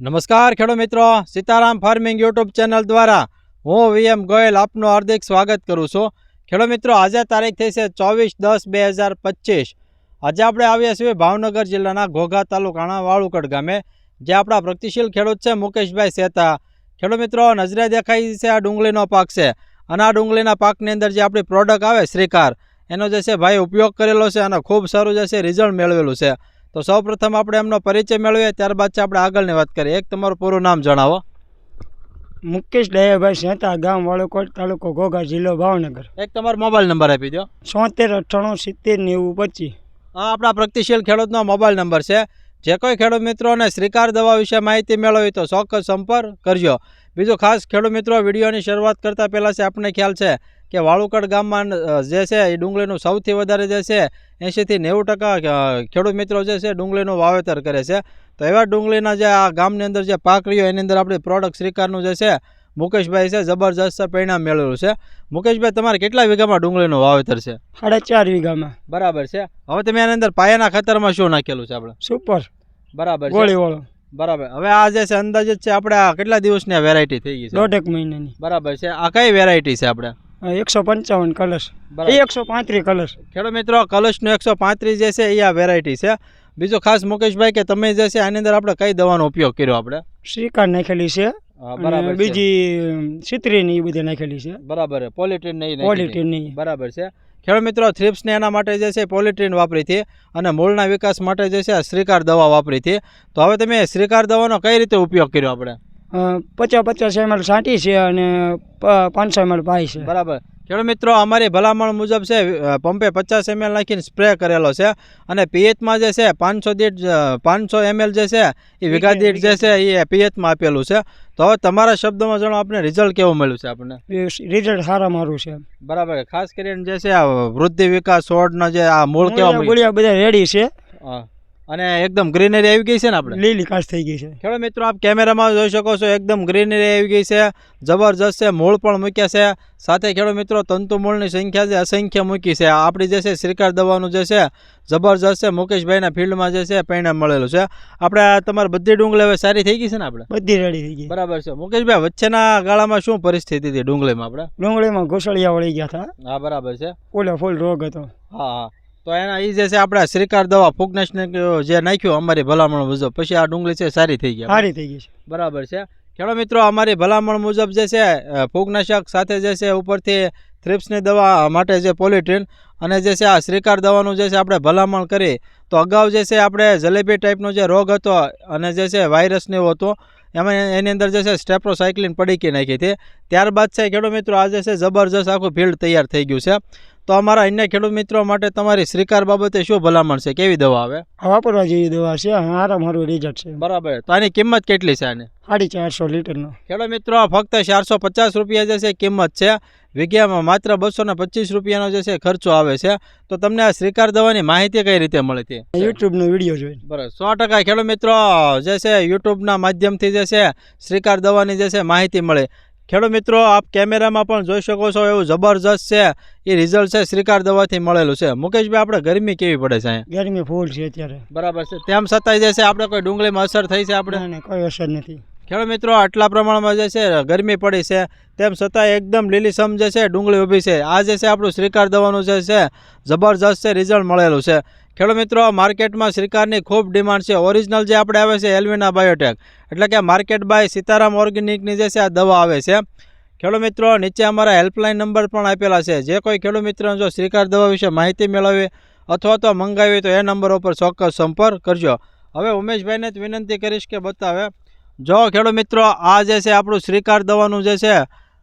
નમસ્કાર ખેડૂત મિત્રો, સીતારામ ફાર્મિંગ યુટ્યુબ ચેનલ દ્વારા હું વીએમ ગોયલ આપનું હાર્દિક સ્વાગત કરું છું. ખેડૂત મિત્રો, આજે તારીખ થઈ છે ચોવીસ દસ બે હજાર પચીસ. આજે આપણે આવ્યા છીએ ભાવનગર જિલ્લાના ઘોઘા તાલુકાના વાળુકડ ગામે, જે આપણા પ્રગતિશીલ ખેડૂત છે મુકેશભાઈ સેતા. ખેડૂત મિત્રો, નજરે દેખાય છે આ ડુંગળીનો પાક છે. અને આ ડુંગળીના પાકની અંદર જે આપણી પ્રોડક્ટ આવે શ્રીકાર, એનો જે છે ભાઈ ઉપયોગ કરેલો છે અને ખૂબ સારું જે છે રિઝલ્ટ મેળવેલું છે. તો સૌપ્રથમ આપણે એમનો પરિચય મેળવીએ ત્યારબાદ છે આપણે આગળની વાત કરીએ. એક તમારું પૂરું નામ જણાવો. મુકેશ દયાભાઈ સેતા ગામ વાળોકોટ તાલુકો ઘોઘા જિલ્લો ભાવનગર. એક તમારો મોબાઈલ નંબર આપી દો. સોતેર અઠ્ઠાણું સિત્તેર નેવું પચીસ. આ આપણા પ્રગતિશીલ ખેડૂતનો મોબાઈલ નંબર છે. જે કોઈ ખેડૂત મિત્રોને શ્રીકાર દવા વિશે માહિતી મેળવી તો ચોક્કસ સંપર્ક કરજો. બીજું ખાસ ખેડૂત મિત્રો વિડીયોની શરૂઆત કરતાં પહેલાં છે આપણને ખ્યાલ છે કે વાળુકડ ગામમાં જે છે એ ડુંગળીનું સૌથી વધારે જે છે એંશીથી નેવું ટકા ખેડૂત મિત્રો જે છે ડુંગળીનું વાવેતર કરે છે. તો એવા ડુંગળીના જે આ ગામની અંદર જે પાક રહ્યો એની અંદર આપણે પ્રોડક્ટ શ્રીકારનું જે છે મુકેશભાઈ છે જબરજસ્ત પરિણામ મેળવેલું છે. મુકેશભાઈ તમારે કેટલા વીઘામાં ડુંગળીનું વાવેતર છે? સાડા ચાર વીઘામાં. બરાબર છે. હવે તમે એની અંદર પાયાના ખાતરમાં શું નાખેલું છે આપણે? સુપર બરાબર ગોળીવાળો. બરાબર. હવે આ જે છે અંદાજે છે આપણે આ કેટલા દિવસની વેરાયટી થઈ ગઈ છે? દોઢેક મહિનાની. બરાબર છે. આ કઈ વેરાયટી છે આપણે? એકસો પંચાવન કલશ એકસો પાંત્રીસ કલશ ખેડૂત મિત્રો કલશનું એકસો પાંત્રીસ જે છે એ આ વેરાયટી છે. બીજો ખાસ મુકેશભાઈ કે તમે જે છે આની અંદર આપણે કઈ દવાનો ઉપયોગ કર્યો આપણે? શ્રીકાર નાખેલી છે. બીજી સિત્રીની એ બધી નાખેલી છે. બરાબર પોલિટીન નહીં પોલિટીન નહીં બરાબર છે. ખેડૂત મિત્રો થ્રિપ્સને એના માટે જે છે પોલિટ્રીન વાપરી હતી અને મૂળના વિકાસ માટે જે છે શ્રીકાર દવા વાપરી હતી. તો હવે તમે શ્રીકાર દવાનો કઈ રીતે ઉપયોગ કર્યો આપણે? પચાસ પચાસ એમએલ સાંટી છે અને પાંચસો એમએલ પાય છે. બરાબર. ખેડૂત મિત્રો અમારી ભલામણ મુજબ છે પંપે પચાસ એમએલ નાખીને સ્પ્રે કરેલો છે અને પીએચમાં જે છે પાંચસો દીઠ પાંચસો એમએલ જે છે એ વીઘા દીઠ જે છે એ પીએચમાં આપેલું છે. તો હવે તમારા શબ્દોમાં જણાવો આપણે રિઝલ્ટ કેવું મળ્યું છે આપણને? રિઝલ્ટ સારા મારું છે. બરાબર ખાસ કરીને જે છે આ વૃદ્ધિ વિકાસ છોડનો જે આ મૂળ કેવા બધા રેડી છે. હા. અને એકદમ ગ્રીનરી આવી ગઈ છે ને આપણે? લીલી કાશ થઈ ગઈ છે. ખેડૂત મિત્રો આપ કેમેરામાં જોઈ શકો છો એકદમ ગ્રીનરી આવી ગઈ છે. જબરજસ્ત છે મૂળ પણ મૂક્યા છે. સાથે ખેડૂત મિત્રો તંતુ મૂળની સંખ્યા છે અસંખ્ય મૂકી છે. આપણી જે છે શ્રીકાર દવાનું જે છે જબરજસ્ત છે. મુકેશભાઈના ફિલ્ડમાં જે છે પરિણામ મળેલું છે. આપણે તમારે તમારી બધી ડુંગળી હવે સારી થઈ ગઈ છે ને આપણે? બધી રેડી થઈ ગઈ. બરાબર છે. મુકેશભાઈ વચ્ચેના ગાળામાં શું પરિસ્થિતિ હતી ડુંગળીમાં આપણે? ડુંગળીમાં ઘોસળિયા વળી ગયા હતા. હા બરાબર છે. ઓલા ફૂલ રોગ હતો. હા હા. તો એના એ જે છે આપણે શ્રીકાર દવા ફૂગનાશક જે નાખ્યું અમારી ભલામણ મુજબ પછી આ ડુંગળી છે સારી થઈ ગઈ. સારી થઈ ગઈ છે. બરાબર છે. ખેડૂત મિત્રો અમારી ભલામણ મુજબ જે છે ફૂગનાશક સાથે જે છે ઉપરથી થ્રિપ્સની દવા માટે જે પોલિટ્રીન અને જે છે આ શ્રીકાર દવાનું જે છે આપણે ભલામણ કરી તો અગાઉ જે છે આપણે જલેબી ટાઈપનો જે રોગ હતો અને જે છે વાયરસને એવો હતો એમાં એની અંદર જે છે સ્ટેપ્રોસાયક્લિન પડીકી નાખી હતી. ત્યારબાદ છે ખેડૂત મિત્રો આજે છે જબરજસ્ત આખું ફિલ્ડ તૈયાર થઈ ગયું છે. તો અમારા અન્ય ખેડૂત મિત્રો માટે તમારી શ્રીકાર બાબતે શું ભલામણ છે? કેવી દવા આવે? વાપરવા જેવી દવા છે આરામ સારું રિઝલ્ટ છે. બરાબર. તો આની કિંમત કેટલી છે આની? સાડી ચારસો લીટરનો. ખેડૂત મિત્રો ફક્ત ચારસો પચાસ રૂપિયા જે છે કિંમત છે. વિગ્યામાં માત્ર બસો ને પચીસ રૂપિયાનો જે છે ખર્ચો આવે છે. તો તમને આ શ્રીકાર દવાની માહિતી કઈ રીતે મળી હતી? યુટ્યુબનો વીડિયો જોઈને. બરાબર. સો ટકા ખેડૂત મિત્રો જે છે યુટ્યુબના માધ્યમથી જે છે શ્રીકાર દવાની જે છે માહિતી મળે. ખેડૂત મિત્રો આપ કેમેરામાં પણ જોઈ શકો છો એવું જબરજસ્ત છે. એ રિઝલ્ટ છે શ્રીકાર દવાથી મળેલું છે. મુકેશભાઈ આપણે ગરમી કેવી પડે છે ગરમી ફૂલ છે અત્યારે. બરાબર છે. તેમ છતાંય જે છે આપણે કોઈ ડુંગળીમાં અસર થઈ છે આપણે? કોઈ અસર નથી. ખેડૂત મિત્રો આટલા પ્રમાણમાં જે છે ગરમી પડી છે. તેમ છતાં એકદમ લીલીસમ જે છે ડુંગળી ઊભી છે. આ જે છે આપણું શ્રીકાર દવાનું જે છે જબરજસ્ત છે રિઝલ્ટ મળેલું છે. ખેડૂત મિત્રો, માર્કેટમાં શ્રીકારની ખૂબ ડિમાન્ડ છે. ઓરિજિનલ જે આપણે આવે છે એલ્વિના બાયોટેક એટલે કે માર્કેટ બાય સીતારામ ઓર્ગેનિકની જે છે, આ દવા આવે છે. ખેડૂત મિત્રો, નીચે અમારા હેલ્પલાઇન નંબર પણ આપેલા છે. જે કોઈ ખેડૂત મિત્રોને જો શ્રીકાર દવા વિશે માહિતી મેળવવી અથવા તો મંગાવી તો એ નંબર ઉપર ચોક્કસ સંપર્ક કરજો. હવે ઉમેશભાઈને જ વિનંતી કરીશ કે બતાવે. જો ખેડૂત મિત્રો, આ જે છે, આપણું શ્રીકાર દવાનું જે છે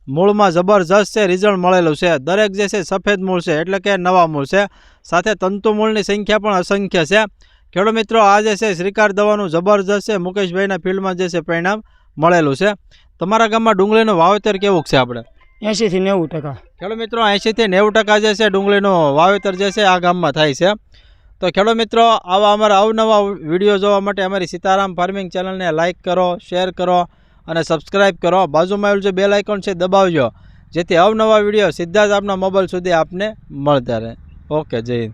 મૂળમાં જબરજસ્ત છે રિઝલ્ટ મળેલું છે. દરેક જે છે સફેદ મૂળ છે એટલે કે નવા મૂળ છે. સાથે તંતુ મૂળની સંખ્યા પણ અસંખ્ય છે. ખેડૂત મિત્રો આ જે છે શ્રીકાર દવાનું જબરજસ્ત છે. મુકેશભાઈના ફિલ્ડમાં જે છે પરિણામ મળેલું છે. તમારા ગામમાં ડુંગળીનું વાવેતર કેવું છે આપણે? એંશીથી નેવું ટકા. ખેડૂત મિત્રો એંશીથી નેવું ટકા જે છે ડુંગળીનું વાવેતર જે છે આ ગામમાં થાય છે. તો ખેડૂત મિત્રો આવા અમારા અવનવા વીડિયો જોવા માટે અમારી સીતારામ ફાર્મિંગ ચેનલને લાઇક કરો શેર કરો. અને સબસ્ક્રાઇબ કરો. બાજુમાં આવેલું જે બેલ આઇકોન છે દબાવજો. જેથી અવનવા વીડિયો સીધા જ આપના મોબાઈલ સુધી આપને મળતા રહે. ઓકે જય હિન્દ.